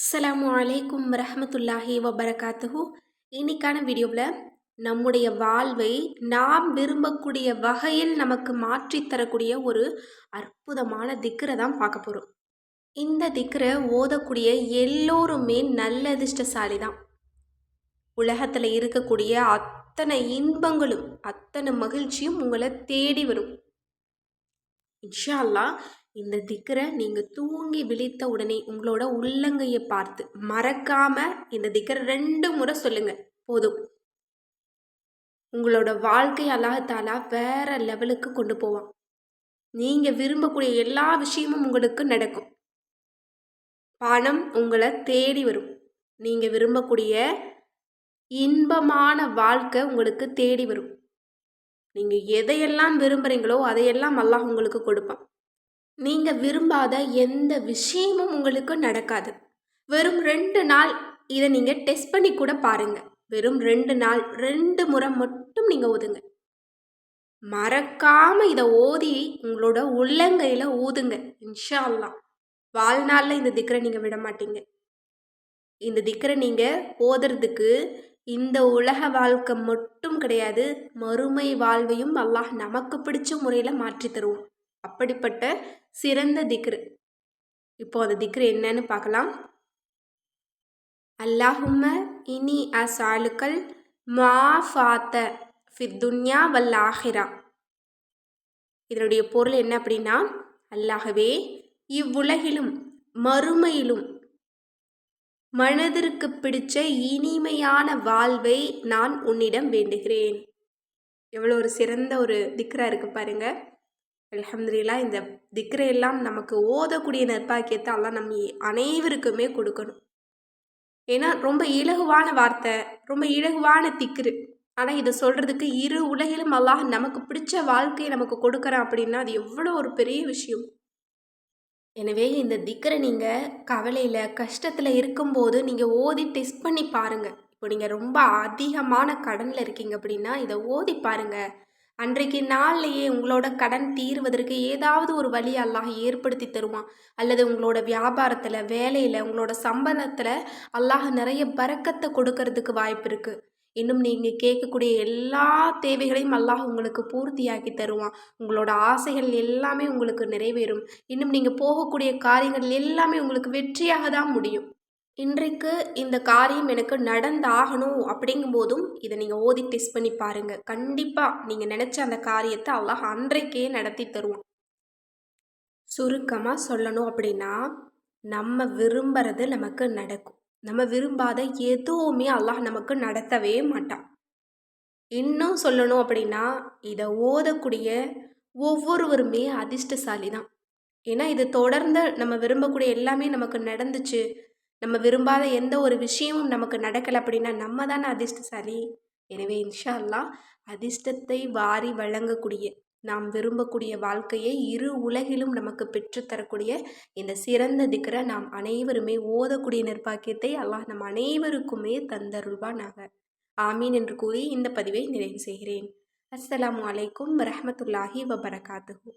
அஸ்ஸலாமு அலைக்கும் ரஹமத்துல்லாஹி வபரகாத்துஹூ. இன்னைக்கான வீடியோவில் நம்முடைய வாழ்வை நாம் விரும்பக்கூடிய வகையில் நமக்கு மாற்றித்தரக்கூடிய ஒரு அற்புதமான திக்கரை தான் பார்க்க போகிறோம் இந்த திக்கரை ஓதக்கூடிய எல்லோருமே நல்ல அதிர்ஷ்டசாலி தான். உலகத்தில் இருக்கக்கூடிய அத்தனை இன்பங்களும் அத்தனை மகிழ்ச்சியும் உங்களை தேடி வரும். இன்ஷா அல்லாஹ் இந்த திக்கரை நீங்கள் தூங்கி விழித்த உடனே உங்களோட உள்ளங்கையை பார்த்து மறக்காமல் இந்த திக்கரை ரெண்டு முறை சொல்லுங்கள் போதும். உங்களோட வாழ்க்கை அல்லாஹாலா வேற லெவலுக்கு கொண்டு போவான். நீங்கள் விரும்பக்கூடிய எல்லா விஷயமும் உங்களுக்கு நடக்கும். பணம் உங்களை தேடி வரும். நீங்கள் விரும்பக்கூடிய இன்பமான வாழ்க்கை உங்களுக்கு தேடி வரும். நீங்கள் எதையெல்லாம் விரும்புகிறீங்களோ அதையெல்லாம் அல்லாஹ் உங்களுக்கு கொடுப்பான். நீங்கள் விரும்பாத எந்த விஷயமும் உங்களுக்கு நடக்காது. வெறும் ரெண்டு நாள் இதை நீங்கள் டெஸ்ட் பண்ணி கூட பாருங்கள் வெறும் ரெண்டு நாள் ரெண்டு முறை மட்டும் நீங்கள் ஊதுங்க மறக்காமல் இதை ஓதி உங்களோட உள்ளங்கையில் ஊதுங்க. இன்ஷா அல்லா வாழ்நாளில் இந்த திக்கரை நீங்கள் விட மாட்டீங்க. இந்த திக்கரை நீங்கள் ஓதுறதுக்கு இந்த உலக வாழ்க்கை மட்டும் கிடையாது மறுமை வாழ்வையும் அல்லாஹ் நமக்கு பிடிச்ச முறையில் மாற்றி தருவோம் அப்படிப்பட்ட சிறந்த திக்ரு. இப்போ அந்த திக்ரு என்னன்னு பார்க்கலாம். அல்லாஹும்ம இனி அசாலுக்கள் மா ஃபாத்த ஃபித்துன்யா வல் ஆஹிரா. இதனுடைய பொருள் என்ன அப்படின்னா அல்லாகவே இவ்வுலகிலும் மறுமையிலும் மனதிற்கு பிடிச்ச இனிமையான வாழ்வை நான் உன்னிடம் வேண்டுகிறேன். எவ்வளோ ஒரு சிறந்த ஒரு திக்ரா இருக்குது பாருங்கள் அலமதுல்லா இந்த திக்ரையெல்லாம் நமக்கு ஓதக்கூடிய நற்பாக்கியத்தை எல்லாம் நம்ம அனைவருக்குமே கொடுக்கணும். ஏன்னா ரொம்ப இலகுவான வார்த்தை ரொம்ப இலகுவான திக்ரு. ஆனால் இதை சொல்கிறதுக்கு இரு உலகிலும் அல்லாஹ் நமக்கு பிடிச்ச வாழ்க்கையை நமக்கு கொடுக்குறான் அப்படின்னா அது எவ்வளோ ஒரு பெரிய விஷயம். எனவே இந்த திக்கரை நீங்கள் கவலையில் கஷ்டத்தில் இருக்கும்போது நீங்கள் ஓதி டெஸ்ட் பண்ணி பாருங்கள் இப்போ நீங்கள் ரொம்ப அதிகமான கடனில் இருக்கீங்க அப்படின்னா இதை ஓதி பாருங்கள் அன்றைக்கு நாள்லேயே உங்களோட கடன் தீர்வதற்கு ஏதாவது ஒரு வழி அல்லாஹ் ஏற்படுத்தி தருவான். அல்லது உங்களோட வியாபாரத்தில் வேலையில் உங்களோட சம்பளத்தில் அல்லாஹ் நிறைய பறக்கத்தை கொடுக்கறதுக்கு வாய்ப்பு இருக்குது இன்னும் நீங்கள் கேட்கக்கூடிய எல்லா தேவைகளையும் அல்லாஹ் உங்களுக்கு பூர்த்தியாக்கி தருவான். உங்களோட ஆசைகள் எல்லாமே உங்களுக்கு நிறைவேறும். இன்னும் நீங்கள் போகக்கூடிய காரியங்கள் எல்லாமே உங்களுக்கு வெற்றியாக தான் முடியும். இன்றைக்கு இந்த காரியம் எனக்கு நடந்தாகணும் அப்படிங்கும்போதும் இதை நீங்கள் ஓதி டெஸ்ட் பண்ணி பாருங்கள் கண்டிப்பாக நீங்கள் நினச்ச அந்த காரியத்தை அல்லாஹ் அன்றைக்கே நடத்தி தருவோம் சுருக்கமாக சொல்லணும் அப்படின்னா நம்ம விரும்புறது நமக்கு நடக்கும். நம்ம விரும்பாத எதுவுமே அல்லாஹ் நமக்கு நடத்தவே மாட்டான். இன்னும் சொல்லணும் அப்படின்னா இதை ஓதக்கூடிய ஒவ்வொருவருமே அதிர்ஷ்டசாலி தான் ஏன்னா இது தொடர்ந்து நம்ம விரும்பக்கூடிய எல்லாமே நமக்கு நடந்துச்சு. நம்ம விரும்பாத எந்த ஒரு விஷயமும் நமக்கு நடக்கலை அப்படின்னா நம்ம தானே அதிர்ஷ்டசாலி? எனவே இன்ஷா அல்லா அதிர்ஷ்டத்தை வாரி வழங்கக்கூடிய நாம் விரும்பக்கூடிய வாழ்க்கையை இரு உலகிலும் நமக்கு பெற்றுத்தரக்கூடிய இந்த சிறந்த திக்கரை நாம் அனைவருமே ஓதக்கூடிய நிர்பாக்கியத்தை அல்லாஹ் நம் அனைவருக்குமே தந்தருள்வானாக. ஆமீன் என்று கூறி இந்த பதிவை நிறைவு செய்கிறேன். அஸ்லாம் வலைக்கும் வரமத்துல்லாஹி வபரகாத்துஹூ.